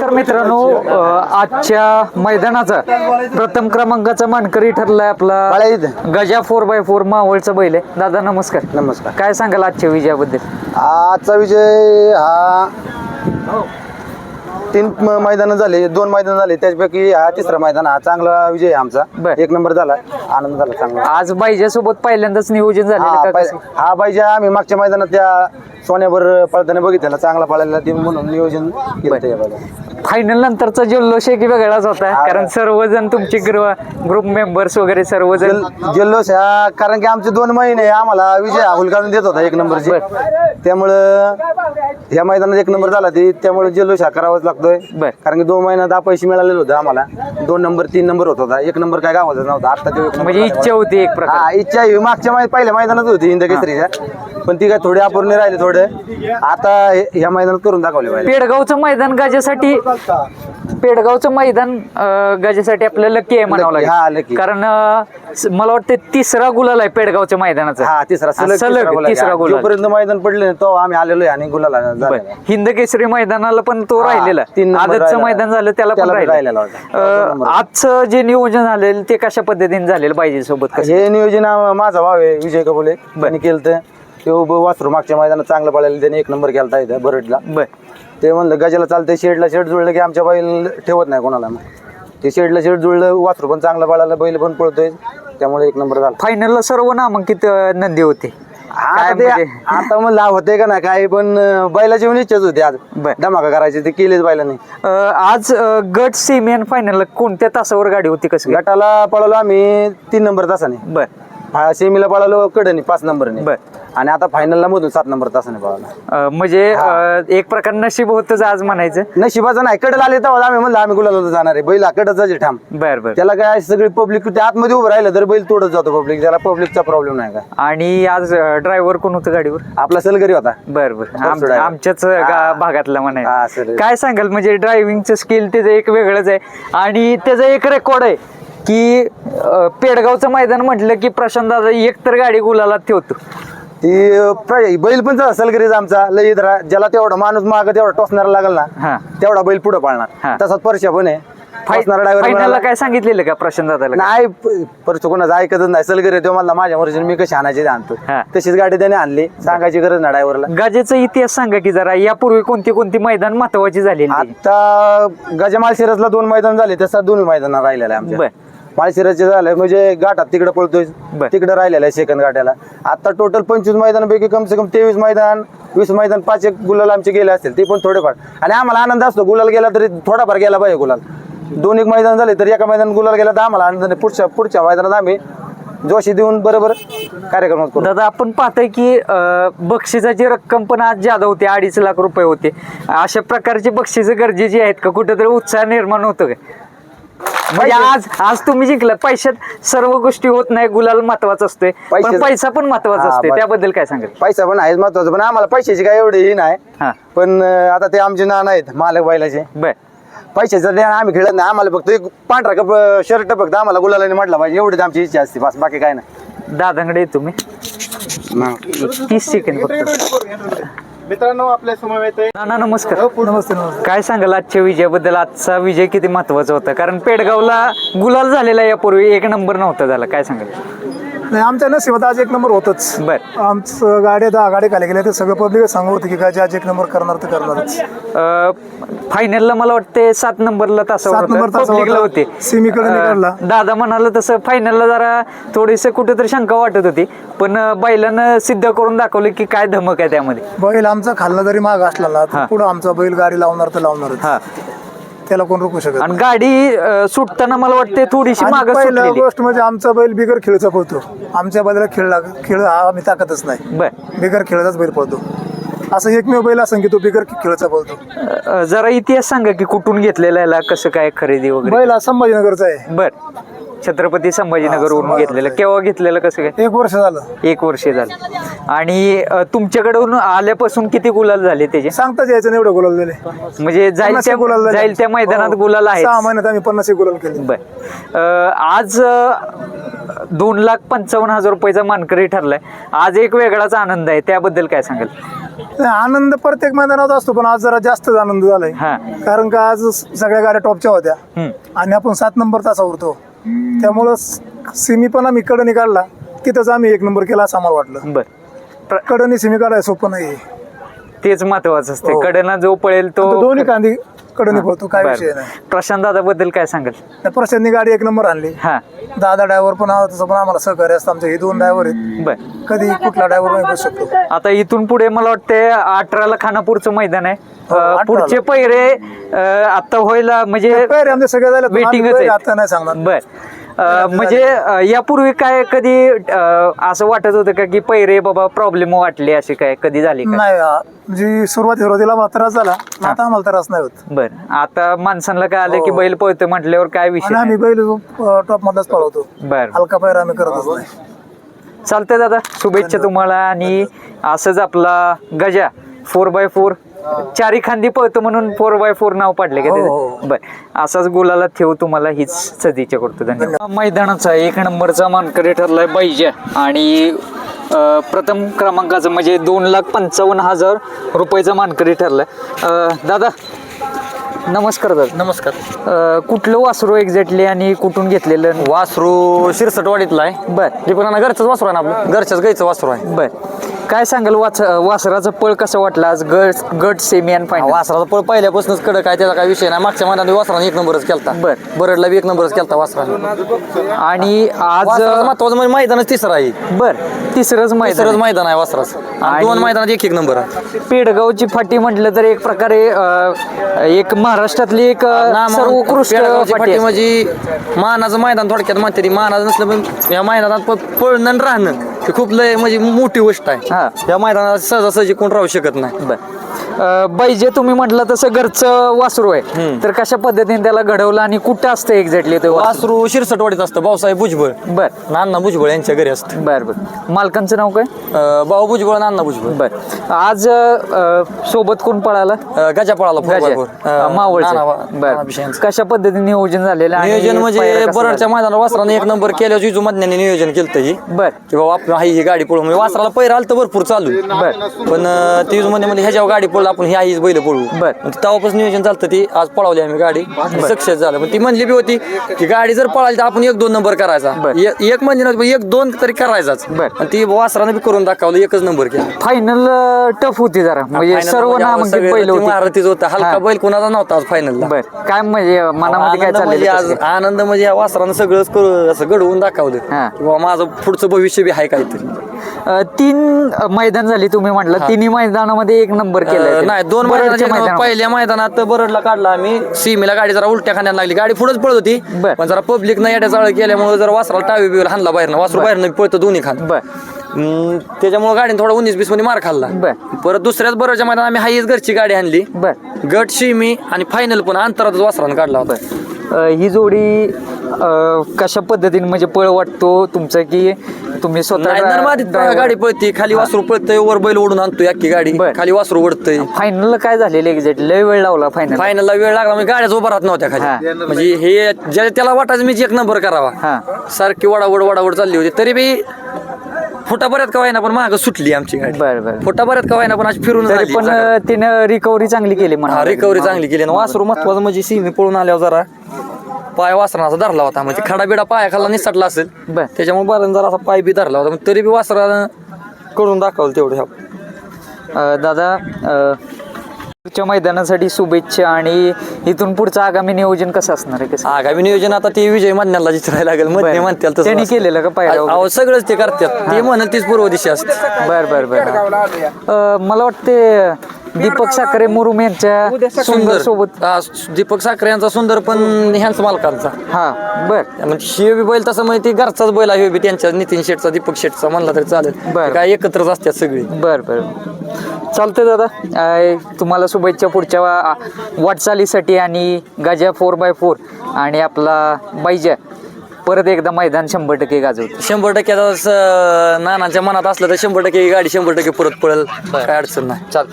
नमस्कार मित्रांनो आजच्या मैदानाचा प्रथम क्रमांकाचा मानकरी ठरलाय आपला गजा फोर बाय फोर मावळचा बैल आहे. दादा नमस्कार. नमस्कार. काय सांगाल आजच्या विजयाबद्दल? आजचा विजय हा तीन मैदान झाले दोन मैदान झाले. त्याच्यापैकी हा तिसरा मैदान हा चांगला विजय आमचा. एक नंबर झाला आनंद झाला चांगला. आज बायजासोबत पहिल्यांदाच नियोजन झालेलं हा पाहिजे आम्ही मागच्या मैदानात त्या सोन्यावर पळताना बघितलेला चांगला पळायला ते म्हणून नियोजन. फायनल नंतरचा जल्लोष एक वेगळाच होता. कारण सर्वजण तुमचे ग्रुप मेंबर्स वगैरे सर्वजण जल- जल्लोष हा कारण की आमचे दोन महिने आम्हाला विजय हुलकावून देत होता एक नंबरची. त्यामुळं ह्या मैदानात एक नंबर झाला ती त्यामुळे जल्लोष हा करावाच लागतोय. कारण की दोन महिन्यात अपयश मिळालेलं होतं आम्हाला. दोन नंबर तीन नंबर होत होता. एक नंबर काय गावाचा नव्हता. आता ते एक नंबर म्हणजे. इच्छा होती एक प्रकार. हा इच्छा ही मागच्या पहिल्या मैदानात होती हिंद केसरीच्या पण ती काय थोडी अपूर्ण राहिले थोडे आता ह्या मैदानात करून दाखवले पाहिजे पेडगावचं मैदान गाजासाठी पेडगावचं मैदान अं, गाजासाठी आपल्याला लकी आहे म्हणावं Lucky, हा, लागेल lucky. कारण अं, स- मला वाटतं तिसरा गुलाल आहे पेडगावच्या मैदानाचा हा तिसरा सलग सलग गुलाल. तिसरा गुलाल जोपर्यंत मैदान पडले नाही, तो आम्ही आलेलो आहे आणि गुलाला झालेला बर. आहे. हिंद केसरी मैदानाला पण तो हा, राहिलेला तीन नंबर आदतचं राहिलेला. मैदान झालं त्याला पण त्याला पण राहिलेला राहिलेला होता. दोन अं, नंबर. आजचं जे नियोजन झालेलं ते कशा पद्धतीने झालेलं पाहिजे सोबत कसं हे नियोजन माझा भाव आहे विजय कबोले त्यांनी केलं ते उभं वासरू मागच्या मैदानात चांगलं पळायला त्याने एक नंबर केला इथं बरडला. बर. ते म्हणलं गजाला चालतंय शेडला शेड जुळलं की आमच्या बैल ठेवत नाही कोणाला. मग ते शेडला शेड जुळलं वासरू पण चांगलं पळायला बैल पण पळतोय. त्यामुळे एक नंबर झाला. फायनलला सर्व नामांकित नंदी होते. आता ते म्हणजे? आता मग लाभ होते का नाही काय पण अं, बैलाची पण इच्छाच होती आज. बर. धमाका करायची ते केलेच बैलांनी. अं, आज अं, गट सेमी आणि फायनलला कोणत्या तासावर गाडी होती कसं? गटाला पळवलो आम्ही तीन नंबर तासाने. बर. फा- सेमीला पळालो कडनी पाच नंबरने. बर. आणि आता फायनलला मधून सात नंबर तासाने पळाला अं, म्हणजे अं, एक प्रकार नशीब होतच आज म्हणायचं. नशिबाचं नाही कडल आले तेव्हा आम्ही म्हणलं आम्ही गुलाला जाणार आहे. बैल कडच जायचे ठाम. बर बर. त्याला काय सगळी पब्लिक ते आतमध्ये उभं राहिलं तर बैल तोडत जातो पब्लिक त्याला पब्लिकचा प्रॉब्लेम नाही काय आणि आज ड्रायव्हर कोण होतं गाडीवर? आपला सलगरी होता. बर बर. आम- driver. आमच्याच गा-. भागातला हा, म्हणाय सर. काय सांगाल म्हणजे ड्रायव्हिंगचं स्किल त्याचं एक वेगळंच आहे. आणि त्याचं एक रेकॉर्ड आहे की अं, पेडगावचं मैदान म्हटलं की प्रशांत दादा एक तर गाडी गुलाला ठेवतो. ती प्र- बैल पण तसा सलगरीच आमचा लई इधरा ज्याला तेवढा माणूस माग तेवढा टोचणारा लागल हा. ना तेवढा बैल पुढे हा. पाळणार तसाच परशा पण आहे. टोचणारा फायनलला ड्रायव्हर काय सांगितलेलं का प्रशांत दादाला? नाही परत कोणाचं ऐकतच नाही. सलगरी तो मला माझ्या वर्षी मी कशी आणायची ते आणतो हा. तशीच गाडी त्याने आणली. सांगायची गरज नाही ड्रायव्हरला गाजेचा इतिहास सांगा की जरा यापूर्वी कोणती कोणती मैदान महत्वाची झालेली? आता गजा माळशिरसला दोन मैदान झाले तसा दोन मैदान राहिलेले आहे बर. माळशिरसचे झाले म्हणजे घाटात तिकडे पळतोय. बर. तिकडे राहिलेला आहे सेकंद घाट्याला. आता टोटल पंचवीस मैदानापैकी कम से कम तेवीस मैदान वीस मैदान पाच एक गुलाल आमचे गेले असतील ते पण थोडेफार. आणि आम्हाला आनंद असतो गुलाल गेला तरी थोडाफार गेला पाहिजे गुलाल. दोन एक मैदान झाले तर एका मैदान गुलाल गेला तर आम्हाला आनंद नाही. पुढच्या पुढच्या मैदानात आम्ही जोशी देऊन बरोबर कार्यक्रम करू. दादा आपण पाहतोय की अं, बक्षिसाची रक्कम पण आज ज्यादा होती अडीच लाख रुपये होते. अशा प्रकारची बक्षिस गरजेची आहेत का? कुठेतरी उत्साह निर्माण होतो का म्हणजे आज आज तुम्ही जिंकला पैशात सर्व गोष्टी होत नाही. गुलाल महत्त्वाचा असतोय. पण पैशाचं- पैसा पण महत्त्वाचा हा, असतोय. बस. त्याबद्दल काय सांगाल? पैसा पण आहेच महत्वाचं. पण आम्हाला पैशाची काय एवढी ही नाही. हा. पण अं, आता ते आमचे नाना आहेत मालक बैलाचे. बर. पैशाचं नाही आम्ही खेळत नाही. आम्हाला फक्त एक पांढरा कप शर्ट फक्त आम्हाला गुलालाने म्हटलं पाहिजे. एवढीच आमची इच्छा असते. बस बाकी काय नाही. दादांकडे तुम्ही. तीस सेकंड फक्त. मित्रांनो आपल्या समवेत आहे नाना नमस्कार. नमस्ते नमस्ते. काय सांगाल आजच्या विजयाबद्दल? आजचा विजय किती महत्त्वाचा होता? कारण पेडगावला गुलाल झालेला यापूर्वी एक नंबर नव्हता झाला. काय सांगाल? नाही आमच्या नशिबात आज एक नंबर होतच बर आमचं गाड्या दहा गाड्या खाली गेल्या ते सगळं पब्लिक सांगत होतं की गाडी आज एक नंबर करणार तर करणारच फायनलला मला वाटते सात नंबरला तासावर सात होता. नंबर तासावर होता. होते Semi कडे अं, निघाला. दादा म्हणाला तसं फायनलला जरा थोडीस कुठेतरी शंका वाटत होती पण अं, बैलानं सिद्ध करून दाखवलं की काय धमक आहे त्यामध्ये बैल आमचा खाल्ला जरी माग असला ना हा. तर पुढं आमचा बैल गाडी लावणार तर लावणारच हा त्याला कोण रोखू शकत आणि गाडी अं, सुटताना मला वाटते थोडीशी आणि माग पहिलं सुटलेली. गोष्ट म्हणजे आमचा बैल बिगर खेळचा पळतो. आमच्या बैलाला खेळ लाग खेळ हा आम्ही ताकदच नाही. बर. बिगर खेळचाच बैल पळतो. असं एकमेव बैल असं की तो बिगर खेळचा पळतो. अं, जरा इतिहास सांगा की कुठून घेतलेला याला कसं काय खरेदी वगैरे? बैल हा संभाजीनगरचा आहे. बर. छत्रपती संभाजीनगरवरून घेतलेलं. केव्हा घेतलेलं कसं काय? एक वर्ष झालं. एक वर्ष झालं. आणि अं, तुमच्याकडून आल्यापासून किती गुलाल झाले त्याचे? सांगताच यायचं नाही एवढं गुलाल दिले म्हणजे जाईल पन्नास त्या एक गुलाल झाले. जाईल त्या मैदानात हो. गुलाल आहे सहा महिन्यात आम्ही पन्नास एक गुलाल केले. बर. अं, आज अं, दोन लाख पंचावन्न हजार रुपयाचा मानकरी ठरलाय. आज एक वेगळाच आनंद आहे. त्याबद्दल काय सांगाल? नाही, आनंद प्रत्येक मैदानात असतो पण आज जरा जास्तच आनंद झालाय. हा. कारण का आज सगळ्या गाड्या टॉपच्या होत्या. हम्म. आणि आपण सात नंबर तासा उरतो त्यामुळं सिमी पण आम्ही कडनी काढला तिथंच आम्ही एक नंबर केला असं आम्हाला वाटलं. बर. प्र- कडनी सिमी काढायला सोपं नाही तेच महत्वाचं असते. हो. कडना जो पळेल तो दोन्ही कांदी कडनी पळतो काय बर. विषय नाही. प्रशांत दादा बद्दल काय सांगाल? प्रशांतनी गाडी एक नंबर आणली. हा. दादा ड्रायव्हर पण आहोत तसं पण आम्हाला सहकार्य असतं. आमचे हे दोन ड्रायव्हर आहेत. बर. कधी कुठला ड्रायव्हर नाही बसू शकतो. आता इथून पुढे मला वाटते अठराला खानापूरचं मैदान आहे. अं, 18 पुढचे पैरे अं, आता व्हायला म्हणजे आमचे सगळे झाले वेटिंगच आहे आता नाही सांगणार. बर. अं, म्हणजे अं, यापूर्वी काय कधी अं, असं वाटत होतं का की पैरे बाबा प्रॉब्लेम वाटले असे काय कधी झाली का? नाही म्हणजे सुरुवाती सुरुवातीला मला त्रास झाला आता आम्हाला त्रास नाही होत. बर. आता माणसांना काय आलं की हो. बैल पळतोय म्हटल्यावर काय विषय आणि आम्ही बैल टॉप मधलाच पळवतो. बर. हलका पैर आम्ही करतच नाही. चालतंय दादा. शुभेच्छा तुम्हाला आणि असंच आपला गजा फोर बाय फोर चारी खांदी पळतो म्हणून फोर बाय फोर नाव पाडले का हो, त्याचं? हो. बर. असाच गुलाला ठेव तुम्हाला हीच सदिच्छा करतो. धन्यवाद. मैदानाचा एक नंबरचा मानकरी ठरलाय पाहिजे आणि प्रथम क्रमांकाचं म्हणजे दोन लाख पंचावन्न हजार रुपयाचा मानकरी ठरलाय. दादा नमस्कार दादा. नमस्कार. कुठलं वासरू एक्झॅक्टली आणि कुठून घेतलेलं? वासरू शिरसटवाडीतला आहे. बर. ते पण घरचंच वासरू आहे ना आपलं? घरच्याच गाईचं वासरू आहे. बर. काय सांगाल वाच वासराचा पळ कसा वाटला आज? गट गट सेमी आणि फायनल वासराचा पळ पहिल्यापासूनच कडक आहे त्याचा काही विषय नाही. मागच्या महिन्यात वासराने एक नंबरच केलता. बर. बरडला बी एक नंबरच केलता वासराने. आणि आज महत्वाचं म्हणजे मैदानच तिसरं आहे. बर तिसरंच तिसरंच मैदान मैदान आहे वासराचं. आणि दोन मैदानात एक एक नंबर आहे. पेडगावची फाटी म्हटलं तर एक प्रकारे अं, एक महाराष्ट्रातली एक अं, सर्वोत्कृष्ट फाटी. म्हणजे मानाचं मैदान थोडक्यात म्हणते ती मानाचं नसलं पण या मैदानात प- पळणं आणि राहणं. ही खूप लय म्हणजे मोठी गोष्ट हा. आहे या मैदानात सहजासहजी कोण राहू शकत नाही. बैजे तुम्ही म्हटलं तसं घरचं वासरू आहे. तर कशा पद्धतीने त्याला घडवलं आणि कुठं असतं एक्झॅक्टली ते वासरू? शिरसटवाडीत असतं भाऊसाहेब भुजबळ. बर. नाना भुजबळ यांच्या घरी असतं. बर बर. मालकांचं नाव काय? भाऊ भुजबळ नाना भुजबळ. बर. आज सोबत कोण पळाला? गजा. पळाला मावळ भिशेंचं. कशा पद्धतीने नियोजन झालेलं नियोजन म्हणजे बरडच्या? मैदानात वासराने एक नंबर केल्यावर जिजू मधन्याने नियोजन केलं ही. बर. की बाबा आपण ही गाडी पळू म्हणजे वासराला पैर आलं तर भरपूर चालू. बर. पण अं, ते मध्ये म्हणजे ह्याच्यावर गाडी पळू आपण ही आईच बैल पळू बर. मग तेव्हापासून नियोजन चालतं ती आज पळवली आम्ही गाडी. सक्सेस झालं. पण ती म्हणली बी होती की गाडी जर पळाली तर आपण एक दोन नंबर करायचा. बर. एक एक म्हणजे नव्हतं, एक दोन तरी करायचाच. बर. आणि ती वासराने बी करून दाखवलं एकच नंबर केला. फायनल टफ होती जरा. म्हणजे Final सर्व नामांकित सगळे बैल होती. महारथीच होता. हलका. बैल कोणाचा नव्हता आज फायनलला बर. काय म्हणजे मनामध्ये काय आनंद म्हणजे आज आनंद म्हणजे या वासरानं सगळंच करू असं घडवून दाखवलं. हा. की बाबा माझं पुढचं भविष्य बी आहे काहीतरी. तीन मैदान झाली तुम्ही म्हटलं. तिन्ही मैदानामध्ये एक नंबर केलाय अं, नाही दोन मैदानावर. पहिल्या मैदानात बरडला काढला आम्ही. सीमेला गाडी जरा उलट्या खाण्यात लागली. गाडी पुढेच पळत होती. पण जरा पब्लिक नाही येड्या चाळ केल्यामुळे जरा वासराला टावी बिवर हाणला बाहेर वासरू बाहेर पळतं दोन्ही खान हम्म, त्याच्यामुळे गाडीने थोडा उन्नीस बीसमध्ये मार खाल्ला. परत दुसऱ्याच बरोबरच्या मैदानात आम्ही हाईच घरची गाडी आणली. गट शिमी आणि फायनल पण अंतरातच वासरानं काढला होता. ही जोडी अं, कशा पद्धतीने म्हणजे पळ वाटतो तुमचं की तुम्ही स्वतः नाही नर्मादीत driver- गाडी पळते खाली वासरू पळतंय वर बैल ओढून आणतोय अख्खी गाडी बर. खाली वासरू ओढतंय. फायनलला काय झालेलं एक्झॅक्ट लय वेळ लावला फायनल फायनलला वेळ लागला म्हणजे गाड्याच उभा राहत नव्हत्या हा. खाली म्हणजे हे ज्या त्याला वाटायचं मी एक नंबर हा. करावा सारखी वडावड वडावड चालली होती. तरी बी फुटापर्यंत का व्हायना पण माग सुटली आमची गाडी. बर बर. फुटापर्यंत का व्हायना पण अशी फिरून तरी पण अं, तिनं रिकव्हरी चांगली केली म्हणा रिकव्हरी चांगली केली. आणि वासरू महत्वाचं म्हणजे सिमी पळून आल्यावर जरा पाय वासराचा धरला होता. म्हणजे खडा बिडा पाया खाला निसटला असेल. बर. त्याच्यामुळे बरं जरा असा पाय बी धरला होता. पण तरी बी वासरानं करून दाखवलं तेवढं ह्या. अं, दादा पुढच्या मैदानासाठी शुभेच्छा आणि इथून पुढचं आगामी नियोजन कसं असणार आहे? कसं? आगामी नियोजन आता ते विजय मधण्याला जिथरायला लागेल. मध्ये बरं. म्हणतील तसं त्यांनी. केलेलं का वगैरे? अहो सगळंच ते करतात. ते म्हणत तीच पूर्व दिशा असते. बर बर बर. अं, मला वाटते दीपक साखरे मुरुम यांच्या सुंदर. सोबत. हा, दीपक साखरे यांचा सुंदर पण ह्यांचा मालकांचा. हा बर. म्हणजे शिव बी बैल तसं म्हणजे ती घरचाच बैल आहे बी त्यांच्या नितीन शेठचा दीपक शेठचा म्हणला तरी चालेल. बरं. काय एकत्रच असतात सगळी. बर बर. चालतंय दादा. अं, तुम्हाला शुभेच्छा पुढच्या वा- वाटचालीसाठी आणि गाजा फोर बाय फोर आणि आपला बाईजा. परत एकदा मैदान शंभर टक्के गाजवतो. शंभर टक्के आता स- नानाच्या मनात असलं तर शंभर टक्के ही गाडी शंभर टक्के परत पडेल काय अडचण नाही. चाल